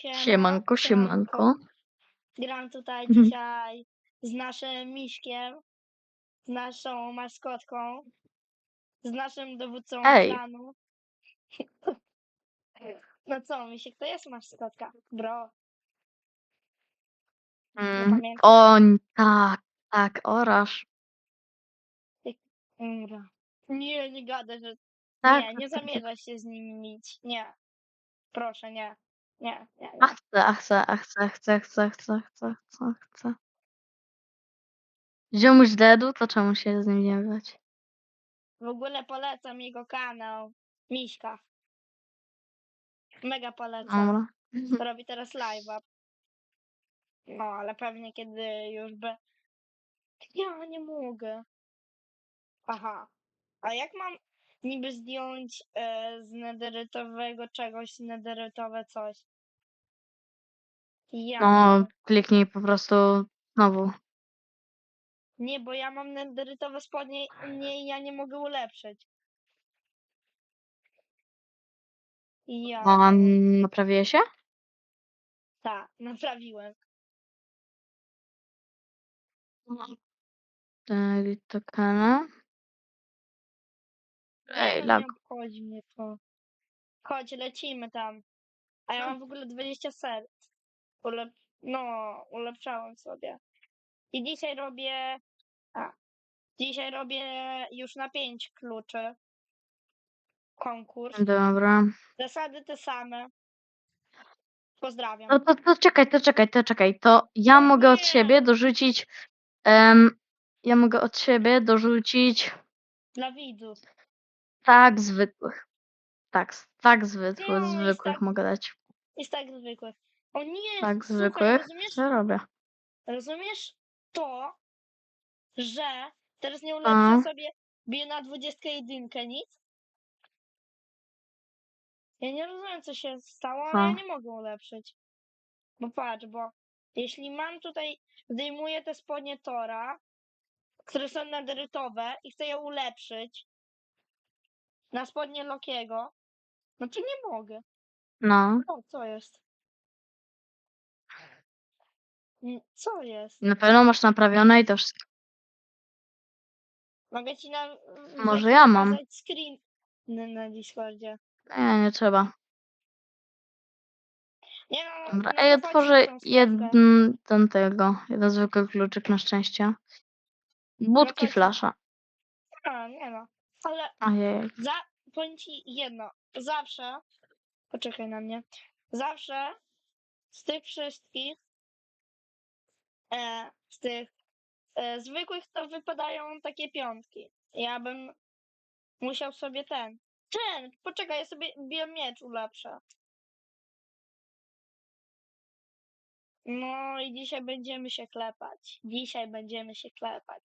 Siema, Siemanko, siemanko. Gram tutaj Mhm. dzisiaj z naszym miśkiem, z naszą maskotką, z naszym dowódcą Ej. klanu. No co, misiek, to jest maskotka, bro. Mm. pamiętam. O, tak, tak. Dobra. Nie, nie gadaj, że... Tak, Nie, nie tak, tak. zamierzasz się z nimi mieć. Nie. Proszę, nie. Nie, nie, A chcę, a chcę, a chcę, chcę, chcę, chcę, chcę, chcę, chcę. Ziomuś dedu, to czemu się z nim nie brać? W ogóle polecam jego kanał. Miśka. Mega polecam. Dobra. Robi teraz live'a. No, ale pewnie kiedy już by... Ja nie mogę. Aha. A jak mam niby zdjąć e, z nederytowego czegoś, nederytowe coś? Ja. No, kliknij po prostu znowu. Nie, bo ja mam nederytowe spodnie nie, i ja nie mogę ulepszyć. Ja. A naprawię się? Tak, naprawiłem. Delete tokena. Ej, no, lag. nie obchodzi mnie to. Chodź, lecimy tam. A ja mam w ogóle 20 serc. Ulep... No, ulepszałem sobie. I dzisiaj robię... A. Dzisiaj robię już na 5 kluczy. Konkurs. Dobra. Zasady te same. Pozdrawiam. No to, to czekaj, to czekaj, to czekaj. To ja No mogę od nie. siebie dorzucić. em, ja mogę od siebie dorzucić Dla widzów. Tak zwykłych. Tak, tak zwykłych, No, jest zwykłych tak- mogę dać. Jest tak zwykłych. O nie! Tak zwykłych. rozumiesz? Co robię? Rozumiesz to, że teraz nie ulepszę sobie biję na 21 nic? Ja nie rozumiem, co się stało, ale ja nie mogę ulepszyć. Bo patrz, bo jeśli mam tutaj, zdejmuję te spodnie Tora, które są nadarytowe i chcę je ulepszyć na spodnie Lokiego, no to nie mogę. No. O, co jest? Co jest? Na pewno masz naprawione i to wszystko. Mogę ci na... Może ja mam. pokazać screen na, na Discordzie. Nie, nie trzeba. Nie no, Dobra. no Ej, to chodź otworzę w tą skrzynkę. jeden ten tego. Jeden zwykły kluczyk na szczęście. Budki chodź. flasza. Ale Ojej. za, powiem ci jedno. Zawsze, poczekaj na mnie, zawsze z tych wszystkich, e, z tych e, zwykłych to wypadają takie piątki. Ja bym musiał sobie ten, ten, poczekaj, ja sobie biel miecz ulepszę. No i dzisiaj będziemy się klepać. Dzisiaj będziemy się klepać.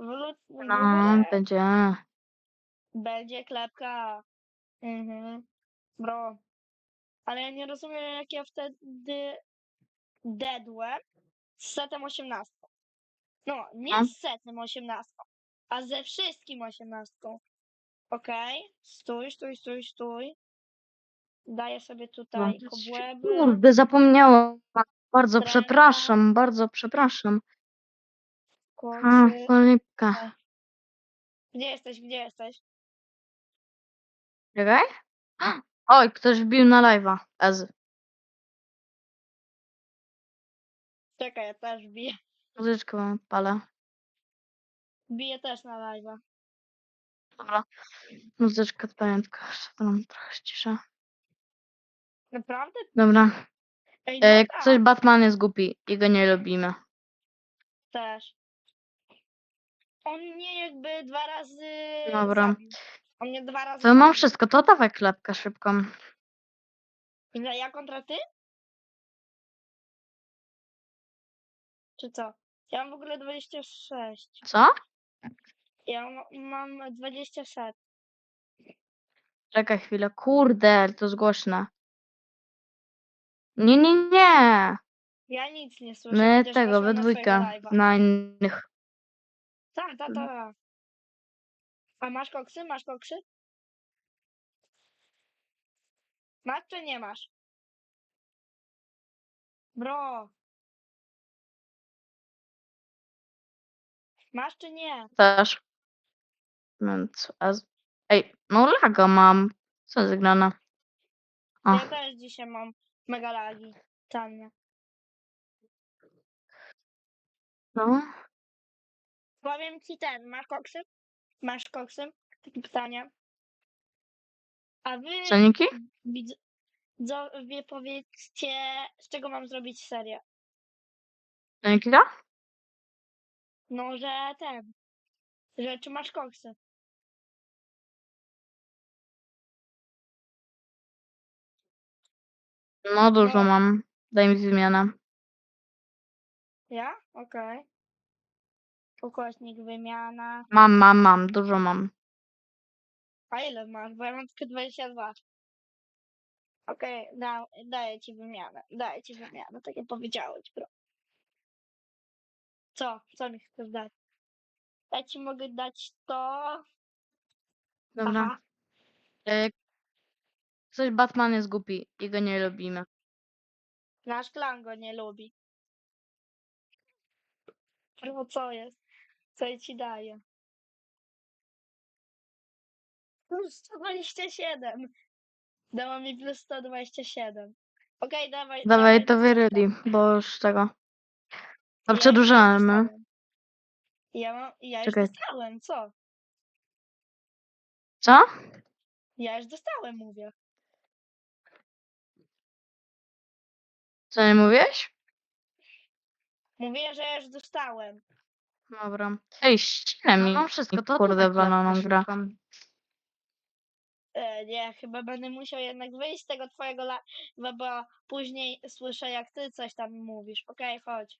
No, będzie. będzie klepka. Mhm. Bro. Ale ja nie rozumiem, jak ja wtedy dedłem z setem 18. No, nie No. z setem 18, a ze wszystkim 18. Okej, stój, stój, stój, stój. Daję sobie tutaj No, kobłęby. Kurde, zapomniałam. Bardzo przepraszam, bardzo przepraszam. A, cholipka. Gdzie jesteś, gdzie jesteś? Czekaj. Oj, ktoś wbił na live'a. Ez. Czekaj, ja też biję. Muzyczkę mam palę. Biję też na live'a. Dobra. Muzyczkę pamiętka. To nam trochę ściszę. Naprawdę? Dobra. Ej, E, dobra. ktoś Batman jest głupi i go nie lubimy. Też. On mnie jakby dwa razy Dobra. zabił. On mnie dwa razy To mam zabił. wszystko, to dawaj klepkę szybką. Ile ja kontra ty? Czy co? Ja mam w ogóle 26. Co? Ja ma- mam 20 set. Czekaj chwilę. Kurde, to jest głośne. Nie, nie, nie. Ja nic nie słyszę. My chociaż tego, we na dwójkę. live'a. Na innych. Tak, tak, tak. A masz koksy? Masz koksy? Masz czy nie masz? Bro. Masz czy nie? Też. Więc, a z- Ej, no laga mam. Co jest grane? O, Ja też dzisiaj mam mega lagi. Totalnie. no. Powiem ci ten, masz koksy? Masz koksy? Takie pytanie. A wy, Ceniki? widzowie, powiedzcie, z czego mam zrobić serię? Ceniki da? No, że ten, że czy masz koksy? No dużo No. mam. Daj mi wymianę. Ja? Okej. Ukośnik, wymiana. Mam, mam, mam. Dużo mam. A ile masz? Bo ja mam tylko 22. Okej, da, daję ci wymianę. Daję ci wymianę, tak jak powiedziałeś, bro. Co? Co mi chcesz dać? Ja ci mogę dać to. Dobra. Aha. E, Coś Batman jest głupi i go nie lubimy. Nasz klan go nie lubi. No co jest? Co ci daję? Plus 127. Dała mi plus 127. Okej, dawaj. Dawaj to wy ready, bo już tego. Ja To już przedłużamy. dostałem. Ja, mam, ja już Czekaj. dostałem, co? Co? Ja już dostałem, mówię. Co nie mówiłeś? Mówię, że ja już dostałem. Dobra. Ej, ściele mi. No, Mam wszystko, to kurde bananą gra. E, nie, chyba będę musiał jednak wyjść z tego twojego live'a, bo później słyszę, jak ty coś tam mówisz. Okej, chodź.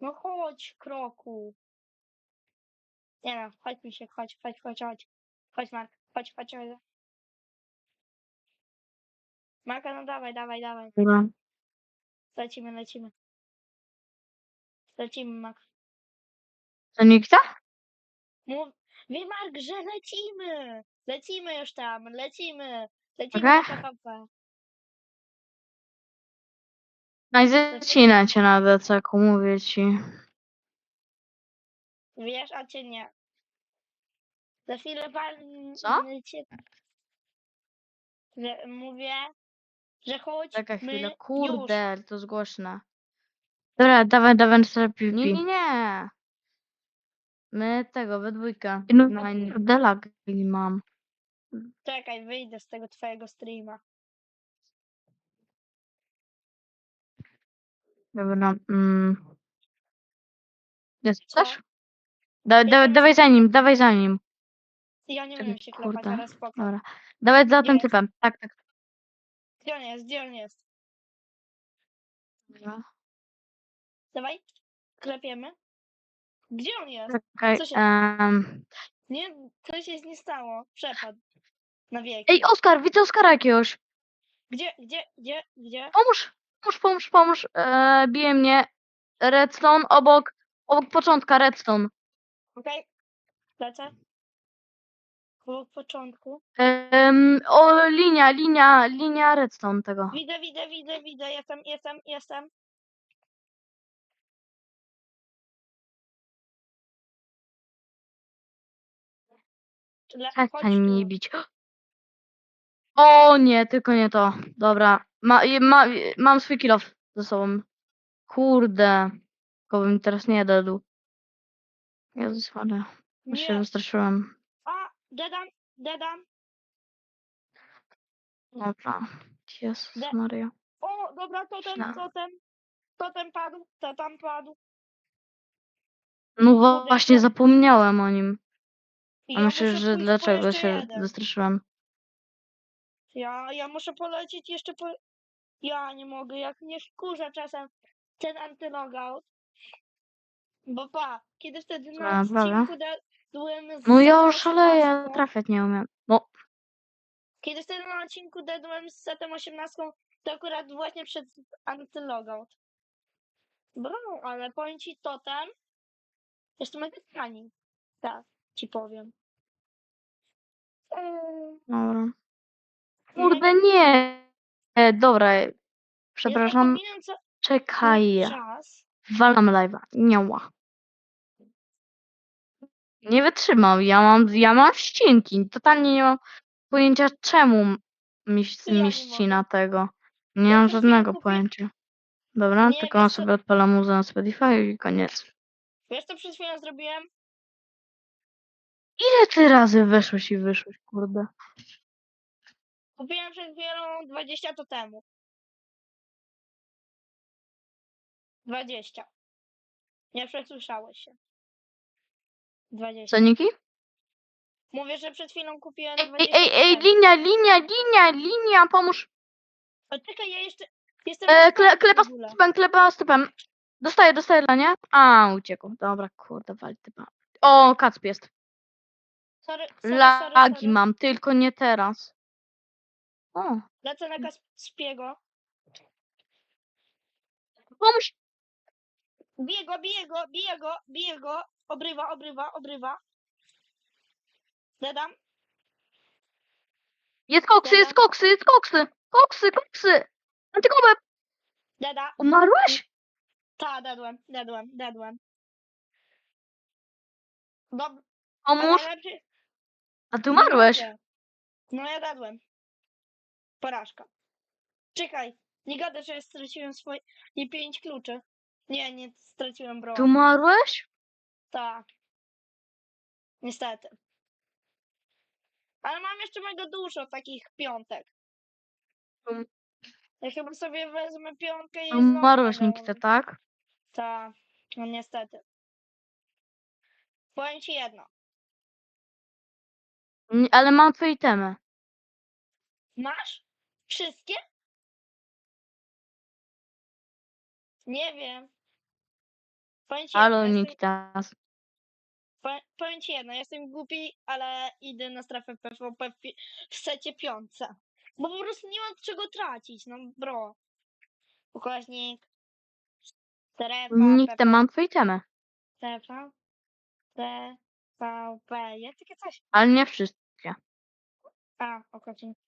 No chodź, kroku. Nie no, chodź mi się, chodź, chodź, chodź, chodź. Chodź, Mark, chodź, chodź, chodź. Marka, no dawaj, dawaj, dawaj. Dobra. Lecimy, lecimy. Lecimy, nikt da? Mów... Wie, Mark, że lecimy! Lecimy już tam, lecimy! Lecimy Okej. na PvP. No i zacinę cię na decaku, mówię ci. Wiesz, a cię nie. Za chwilę pan Co? cię... Że, mówię, że chodź Czekaj my chwilę. już. Kurde, to jest głośne. Dobra, dawaj, dawaj sobie piłki. Nie, nie, nie. My tego, we dwójkę. No, delag mam. Czekaj, wyjdę z tego twojego streama. Dobra, mm. Jest Co? też? Da, da, dawaj za nim, dawaj za nim. Ja nie umiem się klepać, kurde. ale spoko. Dobra. Dawaj za tym Jest. typem. Tak, tak. Gdzie on jest? Gdzie on jest? Dobra. Dawaj, klepiemy. Gdzie on jest? Czekaj. Co się- em. Nie, coś się nie stało. Przepadł. Na wieki. Ej, Oskar, widzę Oskara jakiegoś. Gdzie, gdzie, gdzie, gdzie? Pomóż, pomóż, pomóż, pomóż. E, bije mnie. Redstone obok, obok początka redstone. Okej, lecę. Było w początku. Em, o, linia, linia, linia redstone tego. Widzę, widzę, widzę, widzę, jestem, jestem, jestem. Le, chodź Przestań mnie tu. bić. O nie, tylko nie to. Dobra. Ma, je- ma, mam swój kill off ze sobą. Kurde. Tylko bym teraz nie dadł. Jezus Maria. Już się Nie. wystraszyłem. A, dedam, dedam. Dobra. Jezus De- Maria. O, dobra, totem, Myślałem. totem. Totem padł, totem padł. No Kurde, właśnie to- zapomniałem o nim. A ja muszę że pójść po dlaczego jeszcze się jeden. wystraszyłem. Ja, ja muszę polecieć jeszcze po... Ja nie mogę, jak mnie wkurza czasem ten antylogout. Bo pa, kiedy wtedy na A, dobra. odcinku dedłem z No ja setem już szaleję, 18, trafiać nie umiem. No, Kiedy wtedy na odcinku dedłem z setem 18, to akurat właśnie przed antylogout. Bro, ale powiem ci totem, jest to mega tani. Tak, ci powiem. Eee, dobra. ale nie. E, dobra, przepraszam. co Czekaj. czas. Walam live'a. Niała. Nie wytrzymał. Ja mam, ja mam ścinki. Totalnie nie mam pojęcia czemu mi Ja nie mi ścina tego. Nie Ja mam żadnego kupię- pojęcia. Dobra, Nie, tylko on wiesz co- sobie odpala muzę na Spotify i koniec. Wiesz co przed chwilą zrobiłem? Ile ty razy weszłeś i wyszłeś, kurde? Kupiłem przed chwilą 20 to temu. 20. Nie przesłyszałeś się. 20. Ceniki? Mówię, że przed chwilą kupiłem Ej, 20 ej, ej, ej, temu. linia, linia, linia, linia, pomóż. O, czekaj, ja jeszcze jestem E, kle, klepa stypem, klepa stypem. Dostaję, dostaję dla nie? A, uciekł. Dobra, kurde, wali typa. O, kacp jest. Sorry, sorry, sorry, Lagi sorry. mam, tylko nie teraz. O, Lecę na Kaspiego. pomóż. Bije go, bije go, bije go, bije go. Obrywa, obrywa, obrywa. Dedam. Jest koksy, jest koksy, jest koksy. Koksy, koksy. Antykobę. Deda. Umarłeś? Ta, dedłem, dedłem, dedłem. Dob Pomóż. lepiej- A ty umarłeś. No ja dadłem. Porażka. Czekaj, nie gadaj, że ja straciłem swoje nie pięć kluczy. Nie, nie straciłem bro. Ty umarłeś? Tak. Niestety. Ale mam jeszcze mega dużo takich piątek. Um. Ja chyba sobie wezmę piątkę i Ty Umarłeś, znowu Nikita, tak? Tak, no niestety. Powiem ci jedno. Nie, Ale mam twoje itemy. Masz? Wszystkie? Nie wiem. Powiem ci Halo, jedno, jestem, powiem, powiem ci jedno, jestem głupi, ale idę na strefę PvP w, pi- w secie piątce. Bo po prostu nie mam czego tracić, no bro. Ukośnik. Strefa, Nikita, mam twoje itemy. strefa, PvP. Ja takie coś. Ale nie wszystkie. A, ukośnik.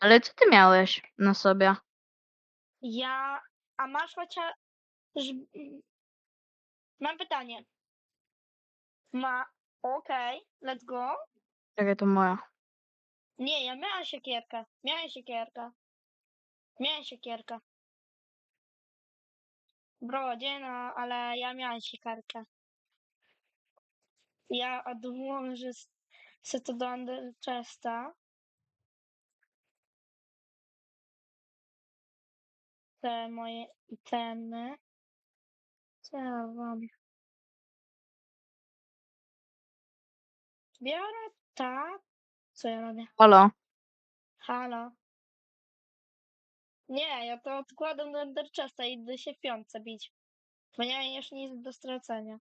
Ale co ty miałeś na sobie? Ja, a masz chociaż... Mam pytanie. Ma... Okej, let's go. Czekaj, to moja. Nie, ja miałem siekierkę. Miałem siekierkę. Miałem siekierkę. Brodzie, no, ale ja miałem siekierkę. Ja odwołam, że se to do Underchesta. Te moje itemy. Co ja mam? Biorę tak. Co ja robię? Halo. Halo. Nie, ja to odkładam do Enderchesta i idę się w piątce bić. Bo nie mam już nic do stracenia.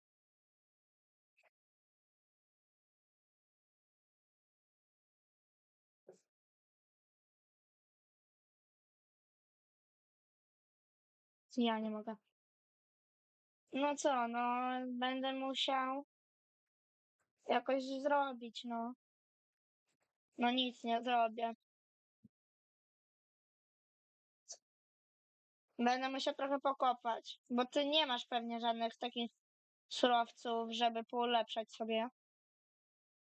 Ja nie mogę. No co, no będę musiał jakoś zrobić, no. No nic nie zrobię. Będę musiał trochę pokopać, bo ty nie masz pewnie żadnych takich surowców, żeby polepszać sobie.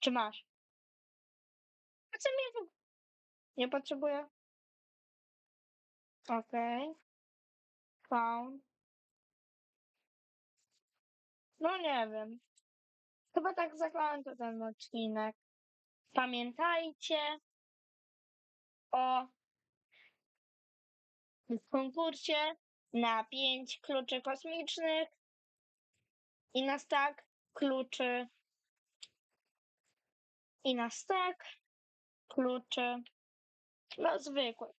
Czy masz? A co mnie? Nie potrzebuję. Okej. Found. No nie wiem. Chyba tak zakończę ten odcinek. Pamiętajcie o konkursie na 5 kluczy kosmicznych i na stack kluczy i na stack kluczy no zwykłych.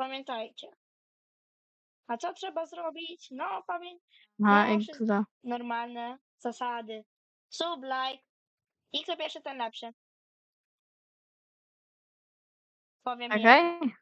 Pamiętajcie. A co trzeba zrobić? No, pamię... Aha, No, normalne zasady. Sub, like i kto pierwszy, ten lepszy. Powiem. Okej?